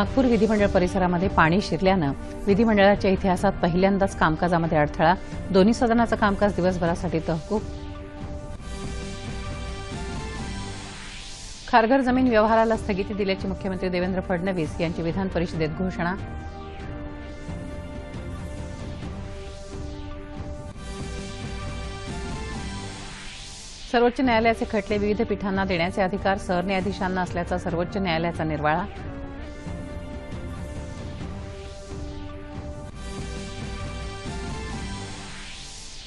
नागपूर विधिमंडळ परिसरामध्ये पाणी शिरल्यानं विधिमंडळाच्या इतिहासात पहिल्यांदाच कामकाजामध्ये अडथळा. दोन्ही सदनाचं कामकाज दिवसभरासाठी तहकूब. खारघर जमीन व्यवहाराला स्थगिती दिल्याची मुख्यमंत्री देवेंद्र फडणवीस यांची विधान परिषदेत घोषणा. सर्वोच्च न्यायालयाचे खटले विविध पीठांना देण्याचे अधिकार सरन्यायाधीशांना असल्याचा सर्वोच्च न्यायालयाचा निर्वाळा.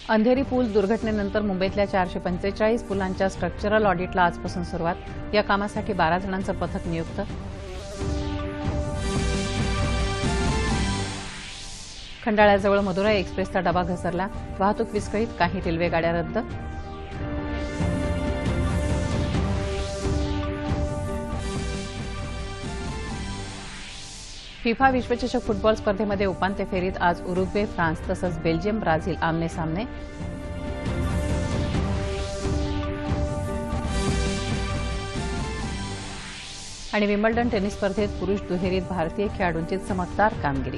अंधेरी पूल दुर्घटनेनंतर मुंबईतल्या चारशे पंचेचाळीस पुलांच्या स्ट्रक्चरल ऑडिटला आजपासून सुरुवात. या कामासाठी बारा जणांचं पथक नियुक्त. खंडाळ्याजवळ मदुराई एक्सप्रेसचा डबा घसरला. वाहतूक विस्कळीत काही रेल्वेगाड्या रद्द. फिफा विश्वचषक फुटबॉल स्पर्धेमध्ये उपांत्य फेरीत आज उरुग्वे फ्रान्स तसंच बेल्जियम ब्राझील आमने सामने. आणि विम्बल्डन टेनिस स्पर्धेत पुरुष दुहेरीत भारतीय खेळाडूंची चमकदार कामगिरी.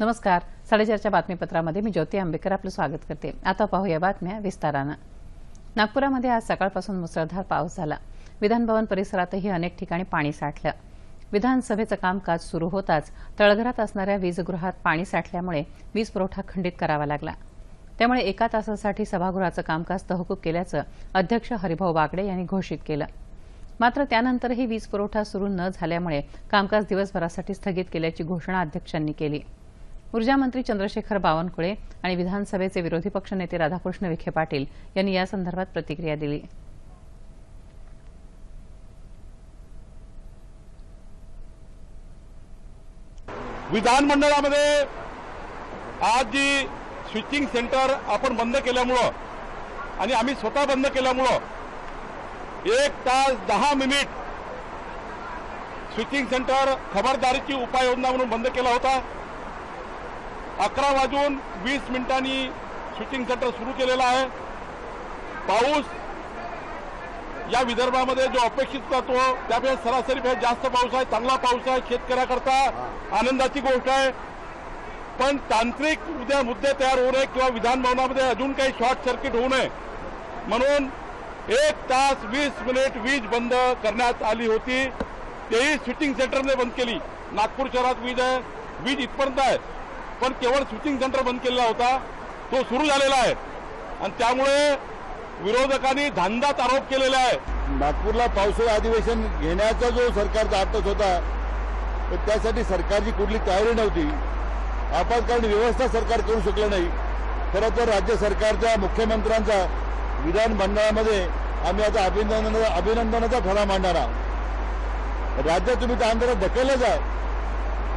नमस्कार. साडेचारच्या बातमीपत्रामध्ये मी ज्योती आंबेकर आपलं स्वागत करते. आता पाहूया बातम्या विस्तारानं. नागपुरामध्ये आज सकाळपासून मुसळधार पाऊस झाला. विधानभवन परिसरातही अनेक ठिकाणी पाणी साठलं. विधानसभेचं कामकाज सुरू होताच तळघरात असणाऱ्या वीजगृहात पाणी साठल्यामुळे वीज पुरवठा खंडित करावा लागला. त्यामुळे एका तासासाठी सभागृहाचं कामकाज तहकूब केल्याचं अध्यक्ष हरिभाऊ बागडे यांनी घोषित केलं. मात्र त्यानंतरही वीज पुरवठा सुरू न झाल्यामुळे कामकाज दिवसभरासाठी स्थगित केल्याची घोषणा अध्यक्षांनी केली. ऊर्जामंत्री चंद्रशेखर बावनकुळे आणि विधानसभेचे विरोधी पक्षनेते राधाकृष्ण विखे पाटील यांनी यासंदर्भात प्रतिक्रिया दिली. विधानमंडळामध्ये आज जी स्विचिंग सेंटर आपण बंद केल्यामुळं आणि आम्ही स्वतः बंद केल्यामुळं एक तास दहा मिनिट स्विचिंग सेंटर खबरदारीची उपाययोजना म्हणून बंद केला होता. अकरा वाजून वीस मिनिटांनी शूटिंग सेंटर सुरू केलेलं आहे. पाऊस या विदर्भामध्ये जो अपेक्षित होता त्यापेक्षा सरासरीपेक्षा जास्त पाऊस आहे चांगला पाऊस आहे शेतकऱ्याकरता. आनंदाची गोष्ट आहे. पण तांत्रिक उद्या मुद्दे तयार होऊ नये किंवा विधानभवनामध्ये अजून काही शॉर्ट सर्किट होऊ नये. म्हणून एक तास वीस मिनिट वीज बंद करण्यात आली होती. तेही स्विचिंग सेंटरने बंद केली. नागपूर शहरात वीज आहे. वीज इथपर्यंत आहे. पण केवळ स्विचिंग सेंटर बंद केलेला होता. तो सुरू झालेला आहे. आणि त्यामुळे विरोधकांनी धांदात आरोप केलेला आहे नागपूरला पावसाळी अधिवेशन घेण्याचा जो सरकारचा आटत होता तर त्यासाठी सरकारची कुठली तयारी नव्हती. आपत्कालीन व्यवस्था सरकार करू शकलं नाही. खरं तर राज्य सरकारच्या मुख्यमंत्र्यांचा विधान मंडळामध्ये आम्ही आता अभिनंदनाचा अभिनंदनाचा ठराव मांडणार आहोत. राज्य तुम्ही त्या आंदोलनात ढकललं जा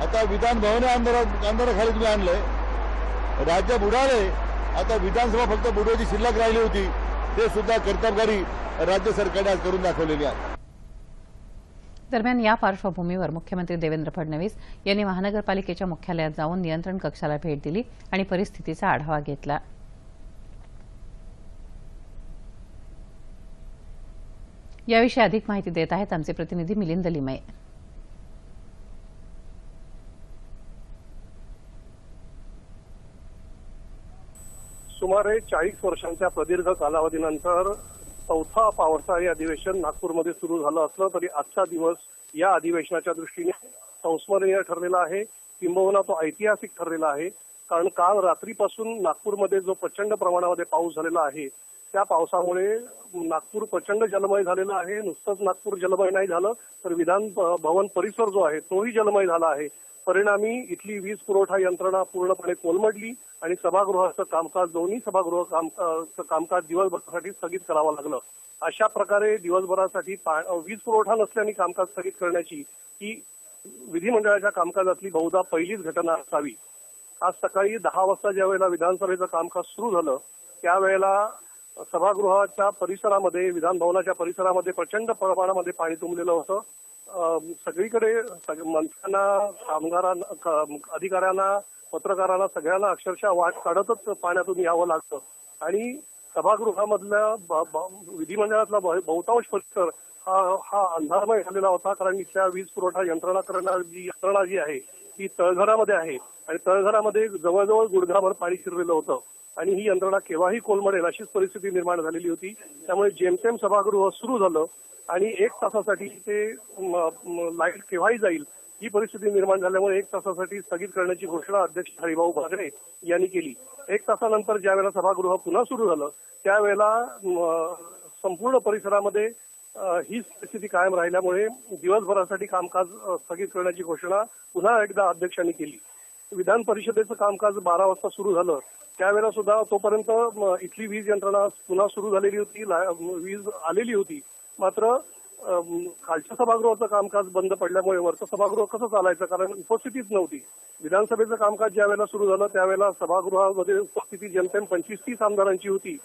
आता विधान भवन आंदोलन तुम्ही आणलंय. राज्य बुडाले आता विधानसभा फक्त बुडवायची शिल्लक राहिली होती. ते सुद्धा कर्तबगारी राज्य सरकारने आज करून दाखवलेली आहे. दरम्यान या पार्श्वभूमीवर मुख्यमंत्री देवेंद्र फडणवीस यांनी महानगरपालिकेच्या मुख्यालयात जाऊन नियंत्रण कक्षाला भेट दिली आणि परिस्थितीचा आढावा घेतला. याविषयी अधिक माहिती देत आहेत आमचे प्रतिनिधी मिलिंद लिमये. सुमारे चाळीस वर्षांच्या प्रदीर्घ कालावधीनंतर चौथा पावसाळी अधिवेशन नागपूरमध्ये सुरू झालं असलं तरी आजचा दिवस या अधिवेशनाच्या दृष्टीने संस्मरणीय ठरलेला आहे. किंबहुना तो ऐतिहासिक ठरलेला आहे. कारण काल रात्रीपासून नागपूरमध्ये जो प्रचंड प्रमाणामध्ये पाऊस झालेला आहे त्या पावसामुळे नागपूर प्रचंड जलमय झालेलं आहे. नुसतंच नागपूर जलमय नाही झालं तर विधान भवन परिसर जो आहे तोही जलमय झाला आहे. परिणामी इथली वीज पुरवठा यंत्रणा पूर्णपणे कोलमडली आणि सभागृहाचं कामकाज दोन्ही सभागृह कामकाज दिवसभरासाठी स्थगित करावं लागलं. अशा प्रकारे दिवसभरासाठी वीज पुरवठा नसल्याने कामकाज स्थगित करण्याची ही विधिमंडळाच्या कामकाजातली बहुधा पहिलीच घटना असावी. आज सकाळी दहा वाजता ज्या वेळेला विधानसभेचं कामकाज सुरू झालं त्यावेळेला सभागृहाच्या परिसरामध्ये विधानभवनाच्या परिसरामध्ये प्रचंड प्रमाणामध्ये पाणी तुंबलेलं होतं. सगळीकडे मंत्र्यांना कामगारांना अधिकाऱ्यांना पत्रकारांना सगळ्यांना अक्षरशः वाट काढतच पाण्यातून यावं लागतं. आणि सभागृहामधल्या विधिमंडळातला बहुतांश परिसर हा हा अंधारमय झालेला होता. कारण इथल्या वीज पुरवठा यंत्रणा करणारी जी यंत्रणा जी आहे ती तळघरामध्ये आहे. आणि तळघरामध्ये जवळजवळ गुडघाभर पाणी शिरलेलं होतं. आणि ही यंत्रणा केव्हाही कोलमडेल अशीच परिस्थिती निर्माण झालेली होती. त्यामुळे जेमतेम सभागृह सुरू झालं आणि एक तासासाठी ते लाइट केव्हाही जाईल ही परिस्थिती निर्माण झाल्यामुळे एक तासासाठी स्थगित करण्याची घोषणा अध्यक्ष हरिभाऊ बागडे यांनी केली. एक तासानंतर ज्यावेळेला सभागृह पुन्हा सुरू झालं त्यावेळेला संपूर्ण परिसरामध्ये ही हीच परिस्थिती कायम राहिल्यामुळे दिवसभरासाठी कामकाज स्थगित करण्याची घोषणा पुन्हा एकदा अध्यक्षांनी केली. विधान परिषदेचं कामकाज बारा वाजता सुरू झालं. त्यावेळेला सुद्धा तोपर्यंत इथली वीज यंत्रणा पुन्हा सुरू झालेली होती वीज आलेली होती. मात्र खालच्या सभागृहाचं कामकाज बंद पडल्यामुळे वरचं सभागृह कसं चालायचं? कारण उपस्थितीच नव्हती. विधानसभेचं कामकाज ज्या वेळेला सुरू झालं त्यावेळेला सभागृहामध्ये उपस्थिती जेमतेम पंचवीस तीस आमदारांची होती.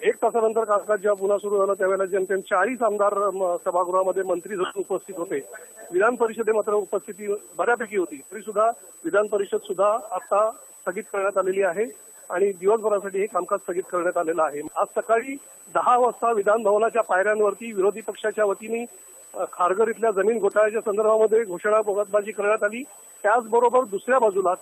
एक तासानंतर कामकाज जेव्हा पुन्हा सुरू झालं त्यावेळेला जेमतेम चाळीस आमदार सभागृहामध्ये मंत्री जणू उपस्थित होते. विधान परिषदे मात्र उपस्थिती बऱ्यापैकी होती. तरी सुद्धा विधान परिषद सुद्धा आता स्थगित करण्यात आलेली आहे. आणि दिवसभरासाठी हे कामकाज स्थगित करण्यात आलेलं आहे. आज सकाळी दहा वाजता विधान भवनाच्या पायऱ्यांवरती विरोधी पक्षाच्या वतीने खारघर इथल्या जमीन घोटाळ्याच्या संदर्भामध्ये घोषणाबाजी करण्यात आली. त्याचबरोबर दुसऱ्या बाजूला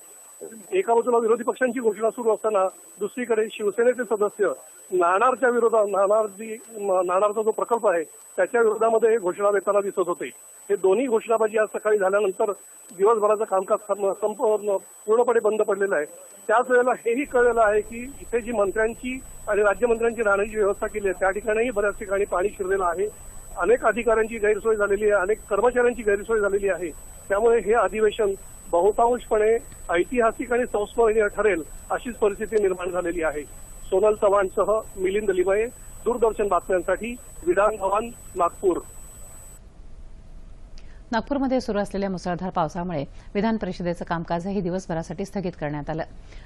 एका बाजूला विरोधी पक्षांची घोषणा सुरू असताना दुसरीकडे शिवसेनेचे सदस्य नाणारच्या विरोधात नाणारची नाणारचा जो प्रकल्प आहे त्याच्या विरोधामध्ये घोषणा देताना दिसत होते. हे दोन्ही घोषणाबाजी आज सकाळी झाल्यानंतर दिवसभराचं कामकाज सं- संप पूर्णपणे बंद पडलेलं आहे. त्याच वेळेला हेही कळलेलं आहे की इथे जी मंत्र्यांची आणि राज्यमंत्र्यांची राहण्याची व्यवस्था केली आहे त्या ठिकाणीही बऱ्याच ठिकाणी पाणी शिरलेलं आहे. अनेक अधिकाऱ्यांची गैरसोय झालेली आहे अनेक कर्मचाऱ्यांची गैरसोय झालेली आहे. त्यामुळे हे अधिवेशन बहुतांशपणे ऐतिहासिक आणि संस्मरणीय ठरेल अशीच परिस्थिती निर्माण झालेली आहे. सोनल चव्हाणसह मिलिंद लिमये दूरदर्शन बातम्यांसाठी विधान भवन नागपूर. नागपूरमध्ये सुरू असलेल्या मुसळधार पावसामुळे विधान परिषदेचं कामकाजही दिवसभरासाठी स्थगित करण्यात आलं.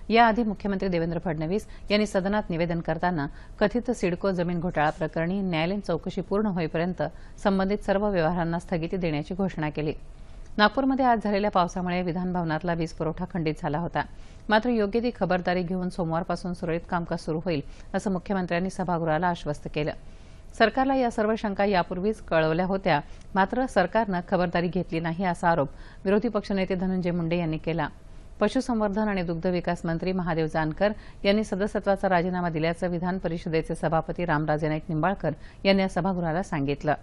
याआधी मुख्यमंत्री देवेंद्र फडणवीस यांनी सदनात निवेदन करताना कथित सिडको जमीन घोटाळा प्रकरणी न्यायालयीन चौकशी पूर्ण होईपर्यंत संबंधित सर्व व्यवहारांना स्थगिती देण्याची घोषणा केली. नागपूरमध्ये आज झालेल्या पावसामुळे विधानभवनातला वीज पुरवठा खंडित झाला होता. मात्र योग्य ती खबरदारी घेऊन सोमवारपासून सुरळीत कामकाज सुरू होईल असं मुख्यमंत्र्यांनी सभागृहाला आश्वस्त केलं. सरकारला या सर्व शंका यापूर्वीच कळवल्या होत्या. मात्र सरकारनं खबरदारी घेतली नाही असा आरोप विरोधी पक्षनेते धनंजय मुंडे यांनी केला. पशुसंवर्धन आणि दुग्ध विकास मंत्री महादेव जानकर यांनी सदस्यत्वाचा राजीनामा दिल्याचं विधान परिषदेचे सभापती रामराजे नाईक निंबाळकर यांनी या सभागृहाला सांगितलं.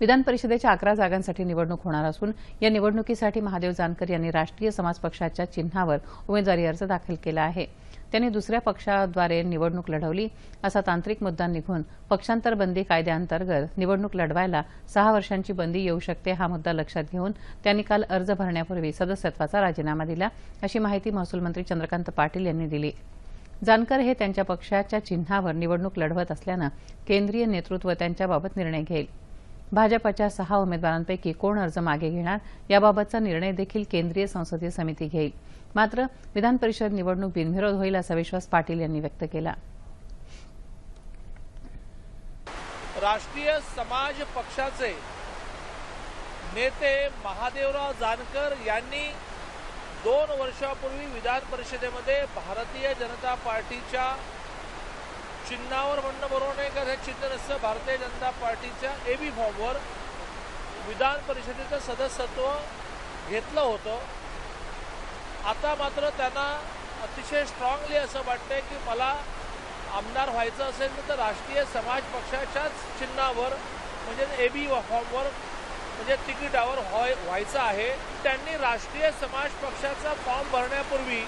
विधान परिषदेच्या अकरा जागांसाठी निवडणूक होणार असून या निवडणुकीसाठी महादेव जानकर यांनी राष्ट्रीय समाज पक्षाच्या चिन्हावर उमेदवारी अर्ज दाखल केला आहे. त्यांनी दुसऱ्या पक्षाद्वारे निवडणूक लढवली. असा तांत्रिक मुद्दा निघून पक्षांतर बंदी कायद्याअंतर्गत निवडणूक लढवायला सहा वर्षांची बंदी येऊ शकते हा मुद्दा लक्षात घेऊन त्यांनी काल अर्ज भरण्यापूर्वी सदस्यत्वाचा राजीनामा दिला अशी माहिती महसूल मंत्री चंद्रकांत पाटील यांनी दिली. जानकर हे त्यांच्या पक्षाच्या चिन्हावर निवडणूक लढवत असल्यानं केंद्रीय नेतृत्व त्यांच्याबाबत निर्णय घेईल. भाजपच्या सहा उमेदवारांपैकी कोण अर्ज मागे घेणार याबाबतचा निर्णय देखील केंद्रीय संसदीय समिती घेईल. मात्र विधान परिषद निवडणूक बिनविरोध होईल असा विश्वास पाटील यांनी व्यक्त केला. राष्ट्रीय समाज पक्षाचे नेते महादेवराव जानकर यांनी दोन वर्षापूर्वी विधान परिषदेमध्ये भारतीय जनता पार्टीच्या चिन्हावर म्हणणं बरोबर नाही का हे चिन्ह नसतं. भारतीय जनता पार्टीच्या एबी फॉर्मवर विधान परिषदेचं सदस्यत्व घेतलं होतं. आता मात्र त्यांना अतिशय स्ट्रॉंगली असं वाटतंय की मला आमदार व्हायचं असेल तर राष्ट्रीय समाज पक्षाच्याच चिन्हावर म्हणजे ए बी फॉर्मवर म्हणजे तिकिटावर व्हाय व्हायचं आहे. त्यांनी राष्ट्रीय समाज पक्षाचा फॉर्म भरण्यापूर्वी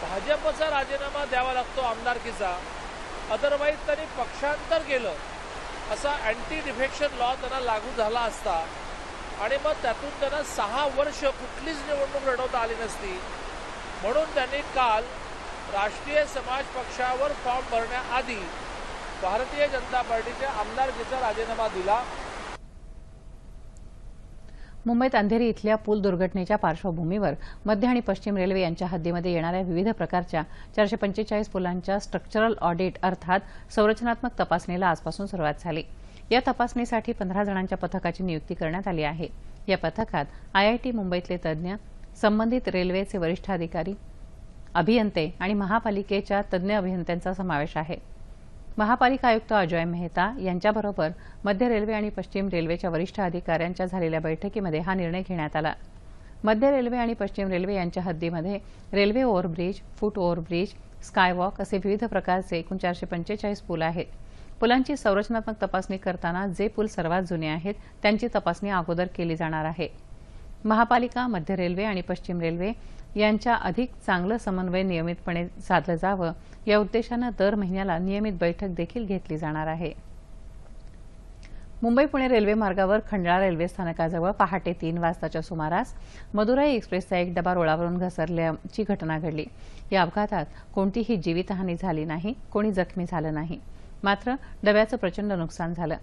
भाजपचा राजीनामा द्यावा लागतो आमदारकीचा. अदरवाईज त्यांनी पक्षांतर केलं. असा अँटी डिफेक्शन लॉ त्यांना लागू झाला असता. आणि मग त्यातून त्यांना सहा वर्ष कुठलीच निवडणूक लढवता आली नसती. म्हणून त्यांनी काल राष्ट्रीय समाज पक्षावर फॉर्म भरण्याआधी भारतीय जनता पार्टीच्या आमदारकीचा राजीनामा दिला. मुंबईत अंधेरी इथल्या पूल दुर्घटनेच्या पार्श्वभूमीवर मध्य आणि पश्चिम रेल्वे यांच्या हद्दीमध्ये येणाऱ्या विविध प्रकारच्या चारशे पंचेचाळीस पुलांच्या स्ट्रक्चरल ऑडिट अर्थात संरचनात्मक तपासणीला आजपासून सुरुवात झाली. या तपासणीसाठी पंधरा जणांच्या पथकाची नियुक्ती करण्यात आली आहे. या पथकात आयआयटी मुंबईतले तज्ज्ञ संबंधित रेल्वेचे वरिष्ठ अधिकारी अभियंते आणि महापालिकेच्या तज्ज्ञ अभियंत्यांचा समावेश आहे. महापालिका आयुक्त अजय मेहता यांच्याबरोबर मध्य रेल्वे आणि पश्चिम रेल्वेच्या वरिष्ठ अधिकाऱ्यांच्या झालेल्या बैठकीमध्ये हा निर्णय घेण्यात आला. मध्य रेल्वे आणि पश्चिम रेल्वे यांच्या हद्दीमध्ये railway overbridge foot overbridge skywalk असे विविध प्रकारचे एकूण चारशे पंचेचाळीस पूल आहेत. पुलांची संरचनात्मक तपासणी करताना जे पूल सर्वात जुने आहेत त्यांची तपासणी अगोदर केली जाणार आहे. महापालिका मध्य रेल्वे आणि पश्चिम रेल्वे यांच्या अधिक चांगलं समन्वय नियमितपणे साधलं जावं या उद्देशानं दर महिन्याला नियमित बैठक देखील घेतली जाणार आहे. मुंबई पुणे रेल्वे मार्गावर खंडाळा रेल्वे स्थानकाजवळ पहाटे तीन वाजताच्या सुमारास मदुराई एक्सप्रेसचा एक डबा रुळावरून घसरल्याची घटना घडली. या अपघातात कोणतीही जीवितहानी झाली नाही कोणी जखमी झालं नाही. मात्र डब्याचं प्रचंड नुकसान झालं.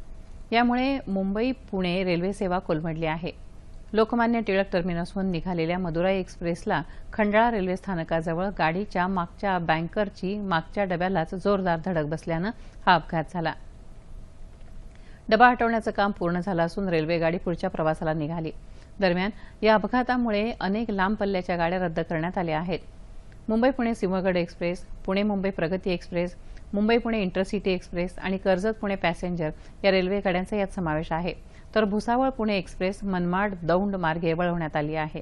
यामुळे मुंबई पुणे रेल्वे सेवा कोलमडली आहे. लोकमान्य टिळक टर्मिनसहून निघालेल्या मदुराई एक्सप्रेसला खंडाळा रेल्वे स्थानकाजवळ गाडीच्या मागच्या बँकरची मागच्या डब्यालाच जोरदार धडक बसल्यानं हा अपघात झाला. डबा हटवण्याचं काम पूर्ण झालं असून रेल्वे गाडी पुढच्या प्रवासाला निघाली. दरम्यान या अपघातामुळे अनेक लांब पल्ल्याच्या गाड्या रद्द करण्यात आल्या आहेत. Mumbai Pune Sinhagad express Pune Mumbai Pragati express Mumbai Pune intercity express आणि कर्जत पुणे पॅसेंजर या रेल्वे गाड्यांचा यात समावेश आहे. तर भुसावळ पुणे एक्सप्रेस मनमाड दौंड मार्गे वळवण्यात आली आहे.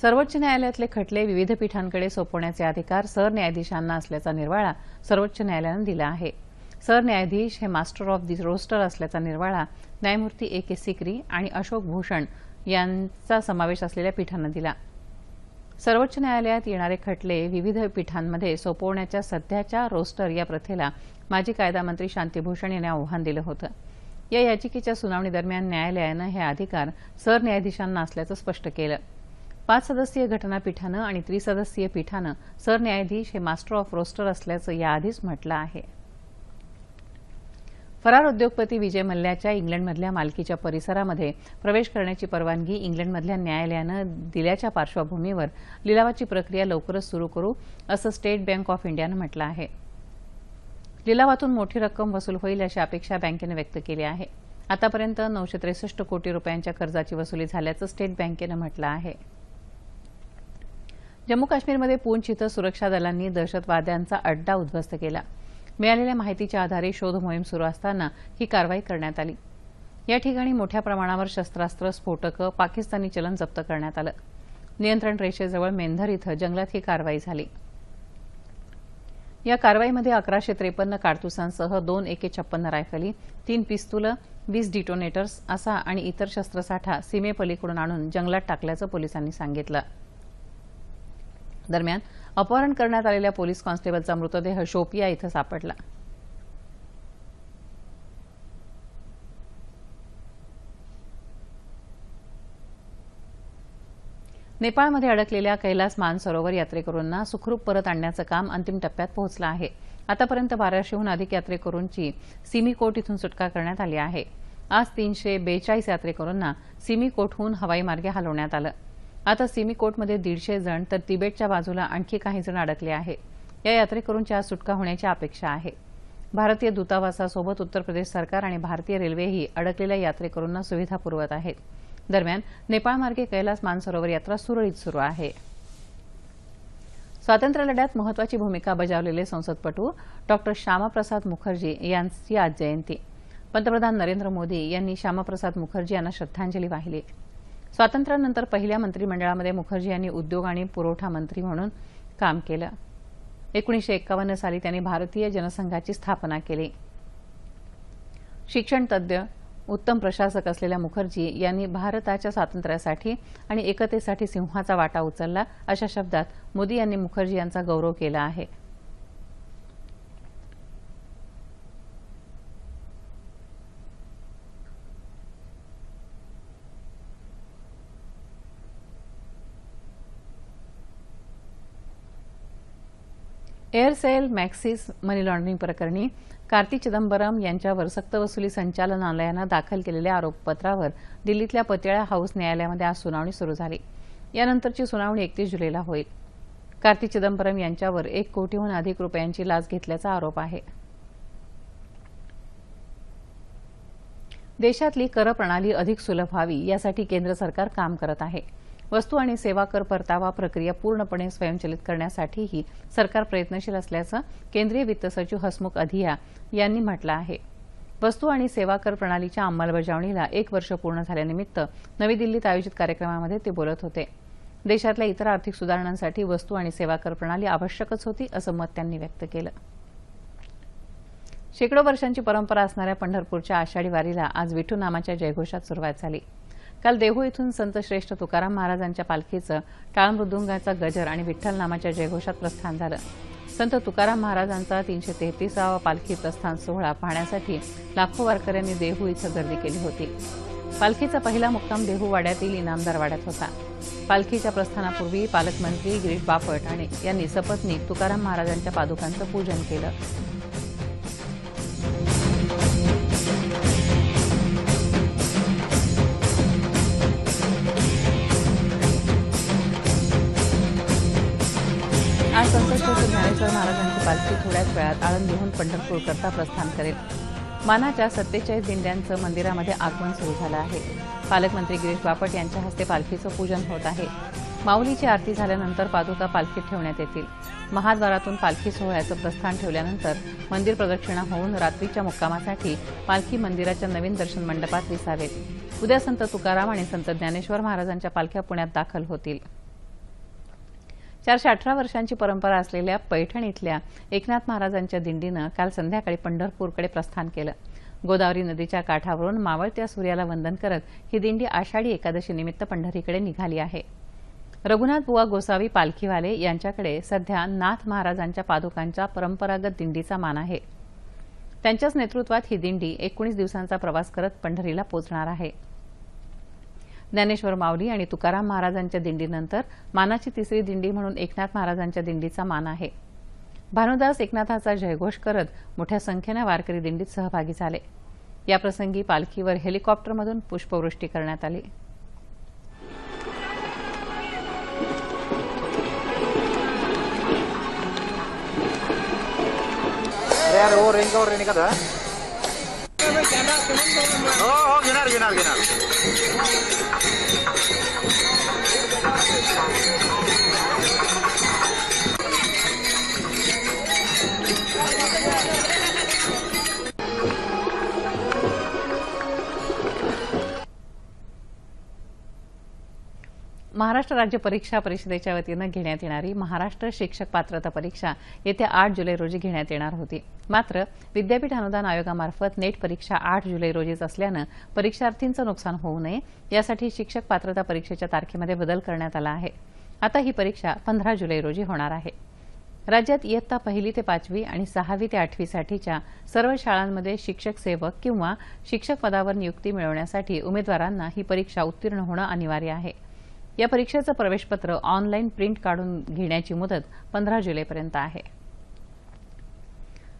सर्वोच्च न्यायालयातले खटले विविध पीठांकडे सोपवण्याचे अधिकार सरन्यायाधीशांना असल्याचा निर्वाळा सर्वोच्च न्यायालयानं दिला आहे. सरन्यायाधीश हे मास्टर ऑफ दी रोस्टर असल्याचा निर्वाळा न्यायमूर्ती ए के सिक्री आणि अशोक भूषण यांचा समावेश असलेल्या पीठानं दिला. सर्वोच्च न्यायालयात येणारे खटले विविध पीठांमध्ये सोपवण्याच्या सध्याच्या रोस्टर या प्रथेला माजी कायदा मंत्री शांतीभूषण यांनी आव्हान दिलं होतं. या याचिकेच्या सुनावणी दरम्यान न्यायालयानं हे अधिकार सरन्यायाधीशांना असल्याचं स्पष्ट केलं. पाच सदस्यीय घटनापीठानं आणि त्रिसदस्यीय पीठानं सरन्यायाधीश हे मास्टर ऑफ रोस्टर असल्याचं याआधीच म्हटलं आहे. फरार उद्योगपती विजय मल्ल्याच्या इंग्लंडमधल्या मालकीच्या परिसरामध्ये प्रवेश करण्याची परवानगी इंग्लंडमधल्या न्यायालयानं दिल्याच्या पार्श्वभूमीवर लिलावाची प्रक्रिया लवकरच सुरू करू असं स्टेट बँक ऑफ इंडियानं म्हटलं आहे. लिलावातून मोठी रक्कम वसूल होईल अशी अपेक्षा बँकेनं व्यक्त केली आहे. आतापर्यंत नऊशे त्रेसष्ट कोटी रुपयांच्या कर्जाची वसुली झाल्याचं स्टेट बँकेनं म्हटलं आहे. जम्मू काश्मीरमध्ये पूंछ इथं सुरक्षा दलांनी दहशतवाद्यांचा अड्डा उद्ध्वस्त केला. मिळालेल्या माहितीच्या आधारे शोध मोहीम सुरू असताना ही कारवाई करण्यात आली. या ठिकाणी मोठ्या प्रमाणावर शस्त्रास्त्र स्फोटकं पाकिस्तानी चलन जप्त करण्यात आलं. नियंत्रण रेषेजवळ मेंधर इथं जंगलात ही कारवाई झाली. या कारवाईमध्ये अकराशे त्रेपन्न काडतुसांसह दोन एके छप्पन्न रायफली तीन पिस्तुलं वीस डिटोनेटर्स असा आणि इतर शस्त्रसाठा सीमेपलीकडून आणून जंगलात टाकल्याचं पोलिसांनी सांगितलं. दरम्यान अपहरण करण्यात आलेल्या पोलीस कॉन्स्टेबलचा मृतदेह शोपिया इथं सापडला. नेपाळमध्ये अडकलेल्या कैलास मानसरोवर यात्रेकरूंना सुखरूप परत आणण्याचं काम अंतिम टप्प्यात पोहोचलं आहे. आतापर्यंत बाराशेहून अधिक यात्रेकरूंची सिमीकोट इथून सुटका करण्यात आली आहे. आज तीनशे बेचाळीस यात्रेकरूंना सिमीकोटहून हवाई मार्गे हलवण्यात आलं. आता सिमिकोटमध्ये दीडशे जण तर तिबेटच्या बाजूला आणखी काही जण अडकले आहेत. या यात्रेकरूंची आज सुटका होण्याची अपेक्षा आहे. भारतीय दूतावासासोबत उत्तर प्रदेश सरकार आणि भारतीय रेल्वेही अडकलेल्या यात्रेकरूंना सुविधा पुरवत आहेत. दरम्यान नेपाळमार्गे कैलास मानसरोवर यात्रा सुरळीत सुरू आहे. स्वातंत्र्यलढ्यात महत्वाची भूमिका बजावलेले संसदपटू डॉक्टर श्यामाप्रसाद मुखर्जी यांची आज जयंती. पंतप्रधान नरेंद्र मोदी यांनी श्यामाप्रसाद मुखर्जी यांना श्रद्धांजली वाहिली. स्वातंत्र्यानंतर पहिल्या मंत्रिमंडळामध्ये मुखर्जी यांनी उद्योग आणि पुरवठा मंत्री म्हणून काम केलं. एकोणीसशे एक्कावन्न साली त्यांनी भारतीय जनसंघाची स्थापना केली. शिक्षणतज्ज्ञ उत्तम प्रशासक असलेल्या मुखर्जी यांनी भारताच्या स्वातंत्र्यासाठी आणि एकतेसाठी सिंहाचा वाटा उचलला अशा शब्दात मोदी यांनी मुखर्जी यांचा गौरव केला आहे. एअरसेल मॅक्सिस मनी लॉन्ड्रिंग प्रकरणी कार्ती चिदंबरम यांच्यावर सक्तवसुली संचालनालयानं दाखल केलेल्या आरोपपत्रावर दिल्लीतल्या पतियाळा हाऊस न्यायालयामध्ये आज सुनावणी सुरू झाली. यानंतरची सुनावणी एकतीस जुलैला होईल. कार्ती चिदंबरम यांच्यावर एक कोटीहून अधिक रुपयांची लाच घेतल्याचा आरोप आहे. देशातली कर प्रणाली अधिक सुलभ व्हावी यासाठी केंद्र सरकार काम करत आहे. वस्तू आणि सेवा कर परतावा प्रक्रिया पूर्णपणे स्वयंचलित करण्यासाठीही सरकार प्रयत्नशील असल्याचं केंद्रीय वित्त सचिव हसमुख अधिया यांनी म्हटलं आहे. वस्तू आणि सेवा कर प्रणालीच्या अंमलबजावणीला एक वर्ष पूर्ण झाल्यानिमित्त नवी दिल्लीत आयोजित कार्यक्रमामध्ये ते बोलत होते. देशातल्या इतर आर्थिक सुधारणांसाठी वस्तू आणि सेवा कर प्रणाली आवश्यकच होती असं मत त्यांनी व्यक्त केलं. शेकडो वर्षांची परंपरा असणाऱ्या पंढरपूरच्या आषाढी वारीला आज विठू नामाच्या जयघोषात सुरुवात झाली. काल देहू इथून संत श्रेष्ठ तुकाराम महाराजांच्या पालखीचं टाळमृदुंगाचा गजर आणि विठ्ठल नामाच्या जयघोषात प्रस्थान झालं. संत तुकाराम महाराजांचा तीनशे तेहतीसावा पालखी प्रस्थान सोहळा पाहण्यासाठी लाखो वारकऱ्यांनी देहू इथं गर्दी केली होती. पालखीचा पहिला मुक्काम देहू वाड्यातील इनामदार वाड्यात होता. पालखीच्या प्रस्थानापूर्वी पालकमंत्री गिरीश बापट आणि यांनी सपत्नीक तुकाराम महाराजांच्या पादुकांचं पूजन केलं. महाराजांची पालखी थोड्याच वेळात आळंदीहून पंढरपूरकरता प्रस्थान करेल. मानाच्या सत्तेचाळीस दिंड्यांचं मंदिरामध्ये आगमन सुरू झालं आहे. पालकमंत्री गिरीश बापट यांच्या हस्ते पालखीचं पूजन होत आहे. माऊलीची आरती झाल्यानंतर पादुका पालखीत ठेवण्यात येतील. महाद्वारातून पालखी सोहळ्याचं प्रस्थान ठेवल्यानंतर मंदिर प्रदक्षिणा होऊन रात्रीच्या मुक्कामासाठी पालखी मंदिराच्या नवीन दर्शन मंडपात विसावेल. उद्या संत तुकाराम आणि संत ज्ञानेश्वर महाराजांच्या पालख्या पुण्यात दाखल होतील. चारशे अठरा वर्षांची परंपरा असलेल्या पैठण इथल्या एकनाथ महाराजांच्या दिंडीनं काल संध्याकाळी पंढरपूरकडे प्रस्थान केलं. गोदावरी नदीच्या काठावरून मावळत्या सूर्याला वंदन करत ही दिंडी आषाढी एकादशी निमित्त पंढरीकडे निघाली आहे. रघुनाथ बुवा गोसावी पालखीवाले यांच्याकडे सध्या नाथ महाराजांच्या पादुकांच्या परंपरागत दिंडीचा मान आहे. त्यांच्याच नेतृत्वात ही दिंडी एकोणीस दिवसांचा प्रवास करत पंढरीला पोचणार आहे. ज्ञानेश्वर माऊली आणि तुकाराम महाराजांच्या दिंडीनंतर मानाची तिसरी दिंडी म्हणून एकनाथ महाराजांच्या दिंडीचा मान आहे. भानुदास एकनाथाचा जयघोष करत मोठ्या संख्येनं वारकरी दिंडीत सहभागी झाले. याप्रसंगी पालखीवर हेलिकॉप्टरमधून पुष्पवृष्टी करण्यात आली. यार वो रेंगा का रेंज का था हो हो घेणार घेणार घेणार महाराष्ट्र राज्य परीक्षा परिषदेच्या वतीनं घेण्यात येणारी महाराष्ट्र शिक्षक पात्रता परीक्षा येत्या आठ जुलै रोजी घेण्यात येणार होती. मात्र विद्यापीठ अनुदान आयोगामार्फत नेट परीक्षा आठ जुलै रोजीच असल्यानं परीक्षार्थींचं नुकसान होऊ नये यासाठी शिक्षक पात्रता परीक्षेच्या तारखेमध्ये बदल करण्यात आला आहे. आता ही परीक्षा पंधरा जुलै रोजी होणार आहे. राज्यात इयत्ता पहिली ते पाचवी आणि सहावी ते आठवीसाठीच्या सर्व शाळांमध्ये शिक्षक सेवक किंवा शिक्षक पदावर नियुक्ती मिळवण्यासाठी उमेदवारांना ही परीक्षा उत्तीर्ण होणं अनिवार्य आहे. या परीक्षेचं प्रवेशपत्र ऑनलाईन प्रिंट काढून घेण्याची मुदत पंधरा जुलैपर्यंत आहे.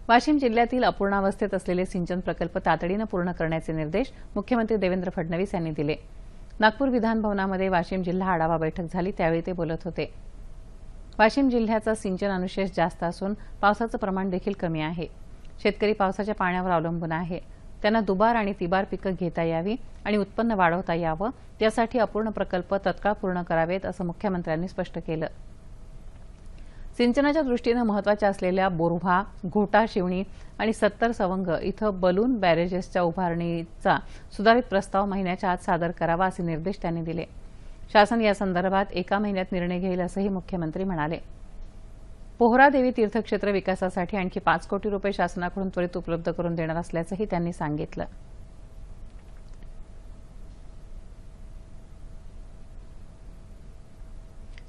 वाशिम जिल्ह्यातील अपूर्णावस्थेत असलेले सिंचन प्रकल्प तातडीनं पूर्ण करण्याचे निर्देश मुख्यमंत्री देवेंद्र फडणवीस यांनी दिले. नागपूर विधानभवनामध्ये वाशिम जिल्हा आढावा बैठक झाली त्यावेळी ते बोलत होते. वाशिम जिल्ह्याचा सिंचन अनुशेष जास्त असून पावसाचं प्रमाण देखील कमी आहे. शेतकरी पावसाच्या पाण्यावर अवलंबून आहे. त्यांना दुबार आणि तिबार पिकं घेता यावी आणि उत्पन्न वाढवता यावं त्यासाठी अपूर्ण प्रकल्प तत्काळ पूर्ण करावेत असं मुख्यमंत्र्यांनी स्पष्ट केलं. सिंचनाच्या दृष्टीनं महत्त्वाच्या असलेल्या बोरव्हा घोटा शिवणी आणि सत्तर सवंग इथं बलून बॅरेजेसच्या उभारणीचा सुधारित प्रस्ताव महिन्याच्या आत सादर करावा असे निर्देश त्यांनी दिले. शासन या संदर्भात एका महिन्यात निर्णय घेईल असंही मुख्यमंत्री म्हणाले. पोहरादेवी तीर्थक्षेत्र विकासासाठी आणखी पाच कोटी रुपये शासनाकडून त्वरित उपलब्ध करून देणार असल्याचंही त्यांनी सांगितलं.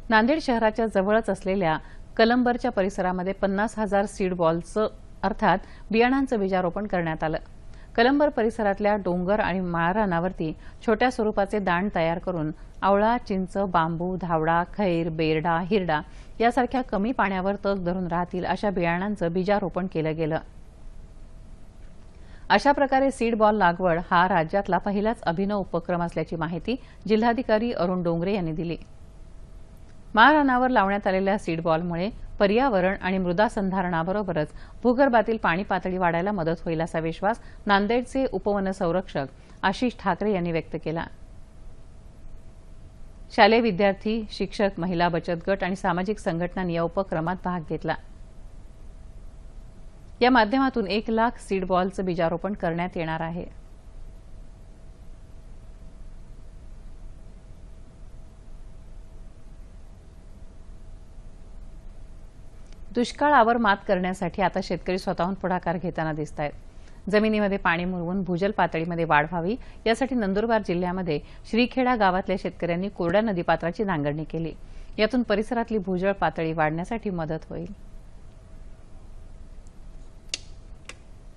नांदेड शहराच्या जवळच असलेल्या कलंबरच्या परिसरामध्ये पन्नास हजार सीड बॉलचं अर्थात बियाणांचं बीजारोपण करण्यात आलं. कलंबर परिसरातल्या डोंगर आणि माळरानावरती छोट्या स्वरूपाचे दांड तयार करून आवळा चिंच बांबू धावडा खैर बेरडा हिरडा यासारख्या कमी पाण्यावर तग धरून राहतील अशा बियाणांचं बीजारोपण केलं गेलं. अशा प्रकारे सीड बॉल लागवड हा राज्यातला पहिलाच अभिनव उपक्रम असल्याची माहिती जिल्हाधिकारी अरुण डोंगरे यांनी दिली. माळरानावर लावण्यात आलेल्या सीड बॉलमुळे पर्यावरण आणि मृदा संधारणाबरोबरच भूगर्भातील पाणी पातळी वाढायला मदत होईल असा विश्वास नांदेडचे उपवनसंरक्षक आशिष ठाकरे यांनी व्यक्त केला. शालेय विद्यार्थी शिक्षक महिला बचत गट आणि सामाजिक संघटनांनी या उपक्रमात भाग घेतला. या माध्यमातून एक लाख सीड बॉलचं बीजारोपण करण्यात येणार आहे. दुष्काळावर मात करण्यासाठी आता शेतकरी स्वतःहून पुढाकार घेताना दिसत आहेत जमिनीमध्ये पाणी मुरवून भूजल पातळीमध्ये वाढ व्हावी यासाठी नंदुरबार जिल्ह्यामध्ये श्रीखेडा गावातल्या शेतकऱ्यांनी कोरड्या नदीपात्राची नांगरणी केली. यातून परिसरातली भूजल पातळी वाढण्यासाठी मदत होईल.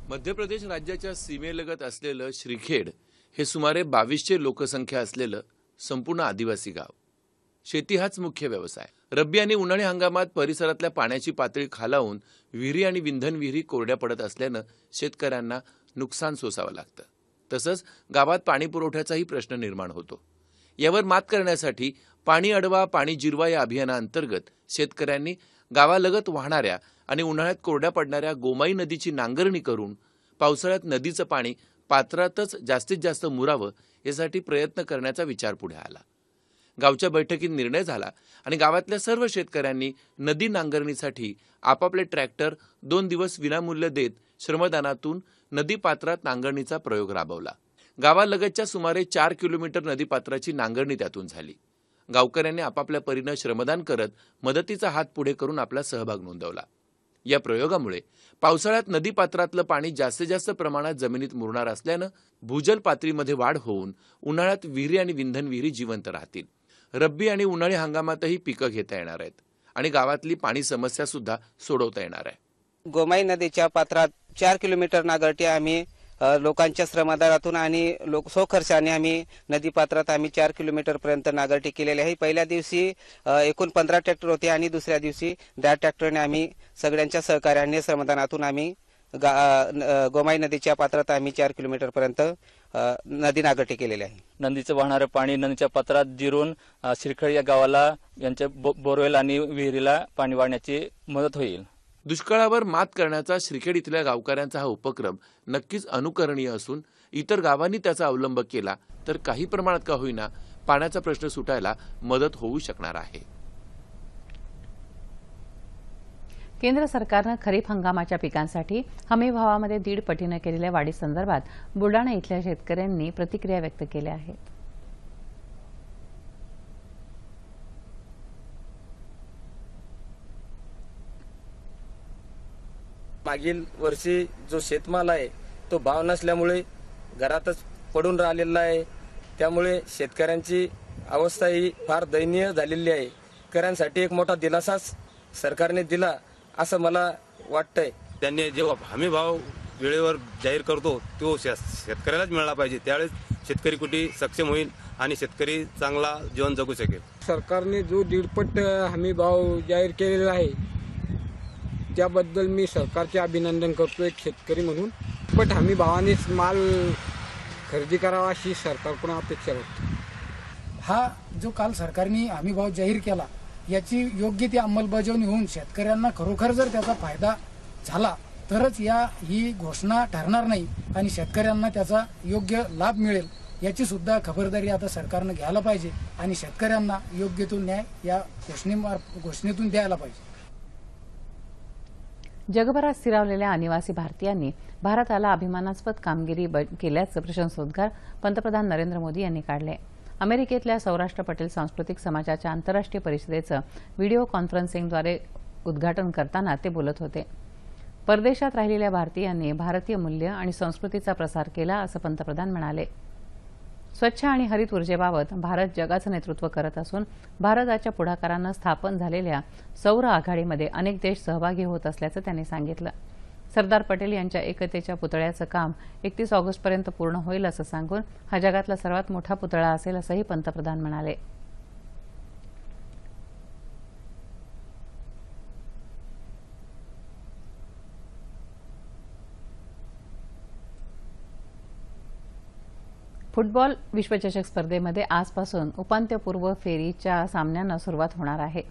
मध्य प्रदेश राज्याच्या सीमेलगत असलेलं श्रीखेड हे सुमारे बावीसशे लोकसंख्या असलेलं संपूर्ण आदिवासी गाव. शेती हाच मुख्य व्यवसाय. रब्बी आणि उन्हाळी हंगामात परिसरातल्या पाण्याची पातळी खालावून विहिरी आणि विंधन विहिरी कोरड्या पडत असल्यानं शेतकऱ्यांना नुकसान सोसावं लागतं. तसंच गावात पाणी पुरवठ्याचाही प्रश्न निर्माण होतो. यावर मात करण्यासाठी पाणी अडवा पाणी जिरवा या अभियानाअंतर्गत शेतकऱ्यांनी गावालगत वाहणाऱ्या आणि उन्हाळ्यात कोरड्या पडणाऱ्या गोमाई नदीची नांगरणी करून पावसाळ्यात नदीचं पाणी पात्रातच जास्तीत जास्त मुरावं यासाठी प्रयत्न करण्याचा विचार पुढे आला. गावच्या बैठकीत निर्णय झाला आणि गावातल्या सर्व शेतकऱ्यांनी नदी नांगरणीसाठी आपापले ट्रॅक्टर दोन दिवस विनामूल्य देत श्रमदानातून नदी पात्रात नांगरणीचा प्रयोग राबवला. गावालगतच्या सुमारे चार किलोमीटर नदीपात्राची नांगरणी त्यातून झाली. गावकऱ्यांनी आपापल्या परीनं श्रमदान करत मदतीचा हात पुढे करून आपला सहभाग नोंदवला. या प्रयोगामुळे पावसाळ्यात नदीपात्रातलं पाणी जास्तीत जास्त प्रमाणात जमिनीत मुरणार असल्यानं भूजल पातळीमध्ये वाढ होऊन उन्हाळ्यात विहिरी आणि विंधन विहिरी जिवंत राहतील. रब्बी आणि उन्हाळी हंगामातही पिकं घेता येणार आहेत. आणि गावातली पाणी समस्या सुद्धा सोडवता येणार आहे. गोमाई नदीच्या पात्रात चार किलोमीटर नागरटी आम्ही लोकांच्या श्रमदानातून आणि लोक स्वखर्चाने आम्ही नदी पात्रात आम्ही चार किलोमीटर पर्यंत नागरटी केलेली आहे. पहिल्या दिवशी एकूण पंधरा ट्रॅक्टर होते आणि दुसऱ्या दिवशी दहा ट्रॅक्टरने आम्ही सगळ्यांच्या सहकार्याने श्रमदानातून आम्ही गा- गोमाई नदीच्या पात्रात आम्ही चार किलोमीटर पर्यंत नदी नागरटी केलेली आहे. नदीचं वाहणारं पाणी नदीच्या पात्रात जिरून शिरखळ या गावाला यांच्या बो- बोरवेल आणि विहिरीला पाणी वाढण्याची मदत होईल. दुष्काळावर मात करण्याचा श्रीखेड इथल्या गावकऱ्यांचा हा उपक्रम नक्कीच अनुकरणीय असून इतर गावांनी त्याचा अवलंब केला तर काही प्रमाणात का होईना पाण्याचा प्रश्न सुटायला मदत होऊ शकणार आहे. केंद्र सरकारनं खरीप हंगामाच्या पिकांसाठी हमी भावामध्ये दीड पटीनं केलेल्या वाढीसंदर्भात बुलडाणा इथल्या शेतकऱ्यांनी प्रतिक्रिया व्यक्त केल्या आहेत. मागील वर्षी जो शेतमाल आहे तो भाव नसल्यामुळे घरातच पडून राहिलेला आहे. त्यामुळे शेतकऱ्यांची अवस्था ही फार दयनीय झालेली आहे. शेतकऱ्यांसाठी एक मोठा दिलासाच सरकारने दिला. असं मला वाटतंय. त्यांनी जेव्हा हमी भाव वेळेवर जाहीर करतो तो शे- शेतकऱ्यालाच मिळाला पाहिजे. त्यावेळेस शेतकरी कुठे सक्षम होईल आणि शेतकरी चांगला जीवन जगू शकेल. सरकारने जो दीडपट हमी भाव जाहीर केलेला आहे त्याबद्दल मी सरकारचे अभिनंदन करतो एक शेतकरी म्हणून. पट हमी भावानेच माल खरेदी करावा अशी सरकारकडून अपेक्षा होती हा जो काल सरकारने हमी भाव जाहीर केला याची योग्य ती अंमलबजावणी होऊन शेतकऱ्यांना खरोखर जर त्याचा फायदा झाला तरच या ही घोषणा ठरणार नाही आणि शेतकऱ्यांना त्याचा योग्य लाभ मिळेल याची सुद्धा खबरदारी आता सरकारनं घ्यायला पाहिजे आणि शेतकऱ्यांना योग्य तो न्याय या घोषणेतून द्यायला पाहिजे. जगभरात स्थिरावलेल्या अनिवासी भारतीयांनी भारताला अभिमानास्पद कामगिरी ब- केल्याचं प्रशंसोद्गार पंतप्रधान नरेंद्र मोदी यांनी काढले. अमेरिकेतल्या सौराष्ट्र पटेल सांस्कृतिक समाजाच्या आंतरराष्ट्रीय परिषदेचं व्हिडिओ कॉन्फरन्सिंगद्वारे उद्घाटन करताना ते बोलत होते. परदेशात राहिलेल्या भारतीयांनी भारतीय मूल्य आणि संस्कृतीचा प्रसार केला असं पंतप्रधान म्हणाले. स्वच्छ आणि हरित ऊर्जेबाबत भारत जगाचं नेतृत्व करत असून भारताच्या पुढाकारानं स्थापन झालेल्या सौर आघाडीमध्ये अनेक देश सहभागी होत असल्याचं त्यांनी सांगितलं. सरदार पटेल यांच्या एकतेच्या पुतळ्याचं काम एकतीस ऑगस्टपर्यंत पूर्ण होईल असं सांगून हा जगातला सर्वात मोठा पुतळा असेल असंही पंतप्रधान म्हणाले. फुटबॉल विश्वचषक स्पर्धेमध्ये आजपासून उपांत्यपूर्व फेरीच्या सामन्यांना सुरुवात होणार आहे.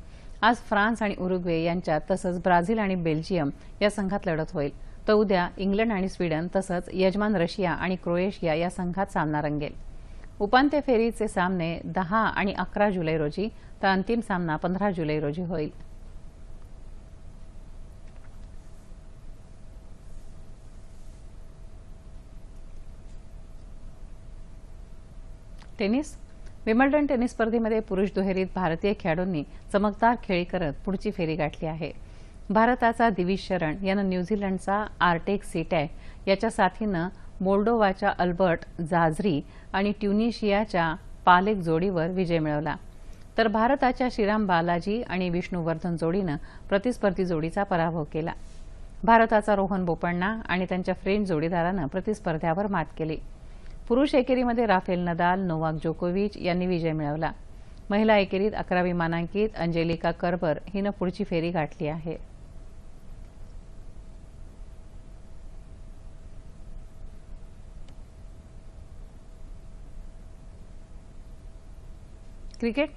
आज फ्रान्स आणि उरुग्वे यांच्यात तसंच ब्राझील आणि बेल्जियम या संघात लढत होईल. तर उद्या इंग्लंड आणि स्वीडन तसंच यजमान रशिया आणि क्रोएशिया या संघात सामना रंगेल. उपांत्य फेरीचे सामने दहा आणि अकरा जुलै रोजी तर अंतिम सामना पंधरा जुलै रोजी होईल. टेनिस विम्बल्डन टेनिस स्पर्धेमध्ये पुरुष दुहेरीत भारतीय खेळाडूंनी चमकदार खेळी करत पुढची फेरी गाठली आहे. भारताचा दिविज शरण यानं न्यूझीलंडचा आर्टेक सीटॅक याच्या साथीनं मोल्डोवाच्या अल्बर्ट जाझरी आणि ट्युनिशियाच्या पालेक जोडीवर विजय मिळवला. तर भारताच्या श्रीराम बालाजी आणि विष्णुवर्धन जोडीनं प्रतिस्पर्धी जोडीचा पराभव केला. भारताचा रोहन बोपण्णा आणि त्यांच्या फ्रेंच जोडीदारानं प्रतिस्पर्ध्यावर मात केली. पुरुष एकेरीमध्ये राफेल नदाल नोवाक जोकोविच यांनी विजय मिळवला. महिला एकेरीत अकरावी मानांकित अंजेलिका करबर हिनं पुढची फेरी गाठली आहे. क्रिकेट?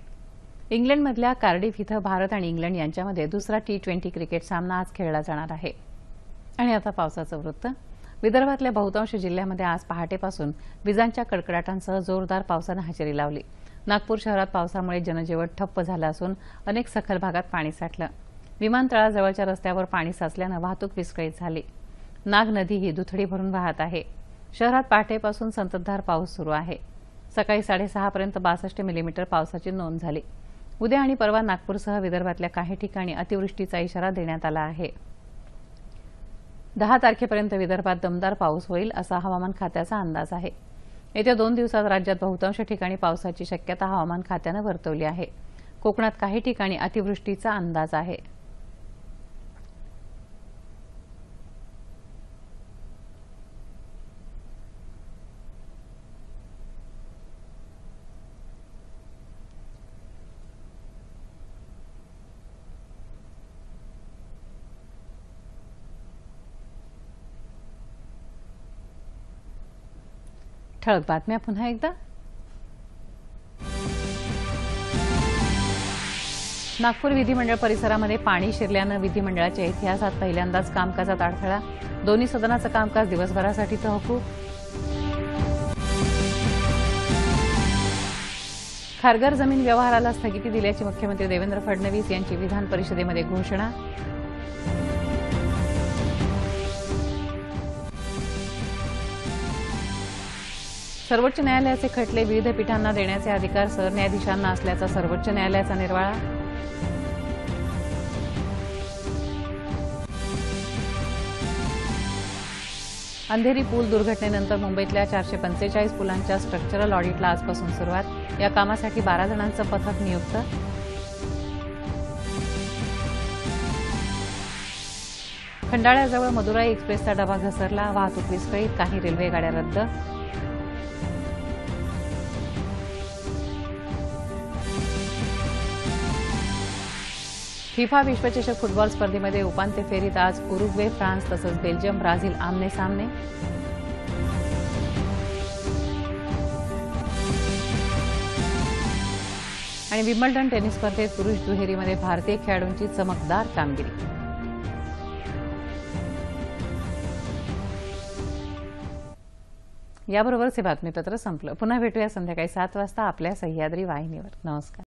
इंग्लंडमधल्या कार्डिफ इथं भारत आणि इंग्लंड यांच्यामध्ये दुसरा टी ट्वेंटी क्रिकेट सामना आज खेळला जाणार आहे. आणि आता पावसाचं वृत्त. विदर्भातल्या बहुतांश जिल्ह्यामध्ये आज पहाटेपासून विजांच्या कडकडाटांसह जोरदार पावसानं हजेरी लावली. नागपूर शहरात पावसामुळे जनजीवन ठप्प झालं असून अनेक सखल भागात पाणी साठलं. विमानतळाजवळच्या रस्त्यावर पाणी साचल्यानं वाहतूक विस्कळीत झाली. नाग नदी ही दुथडी भरून वाहत आहे. शहरात पहाटेपासून संततधार पाऊस सुरू आहे. सकाळी साडेसहापर्यंत बासष्ट मिलीमीटर पावसाची नोंद झाली. उद्या आणि परवा नागपूरसह विदर्भातल्या काही ठिकाणी अतिवृष्टीचा इशारा देण्यात आला आहे. दहा तारखेपर्यंत विदर्भात दमदार पाऊस होईल असा हवामान खात्याचा अंदाज आहे. येत्या दोन दिवसात राज्यात बहुतांश ठिकाणी पावसाची शक्यता हवामान खात्यानं वर्तवली आहे. कोकणात काही ठिकाणी अतिवृष्टीचा अंदाज आहे. ठळक बातम्या पुन्हा एकदा. नागपूर विधिमंडळ परिसरामध्ये पाणी शिरल्यानं विधिमंडळाच्या इतिहासात पहिल्यांदाच कामकाजात अडथळा. दोन्ही सदनाचं कामकाज दिवसभरासाठी तहकूब. खारघर जमीन व्यवहाराला स्थगिती दिल्याची मुख्यमंत्री देवेंद्र फडणवीस यांची विधान परिषदेमध्ये घोषणा. सर्वोच्च न्यायालयाचे खटले विविध पीठांना देण्याचे अधिकार सरन्यायाधीशांना असल्याचा सर्वोच्च न्यायालयाचा निर्वाळा. अंधेरी पूल दुर्घटनेनंतर मुंबईतल्या चारशे पंचेचाळीस पुलांच्या स्ट्रक्चरल ऑडिटला आजपासून सुरुवात. या कामासाठी बारा जणांचं पथक नियुक्त. खंडाळ्याजवळ मदुराई एक्सप्रेसचा डबा घसरला. वाहतूक विस्कळीत. काही रेल्वे गाड्या रद्द. फिफा विश्वचषक फुटबॉल स्पर्धेमध्ये उपांत्य फेरीत आज उरुग्वे फ्रान्स तसंच बेल्जियम ब्राझील आमने सामने. आणि विम्बल्डन टेनिस स्पर्धेत पुरुष दुहेरीमध्ये भारतीय खेळाडूंची चमकदार कामगिरी. याबरोबरच हे बातमीपत्र संपलं. पुन्हा भेटूया संध्याकाळी सात वाजता आपल्या सह्याद्री वाहिनीवर. नमस्कार.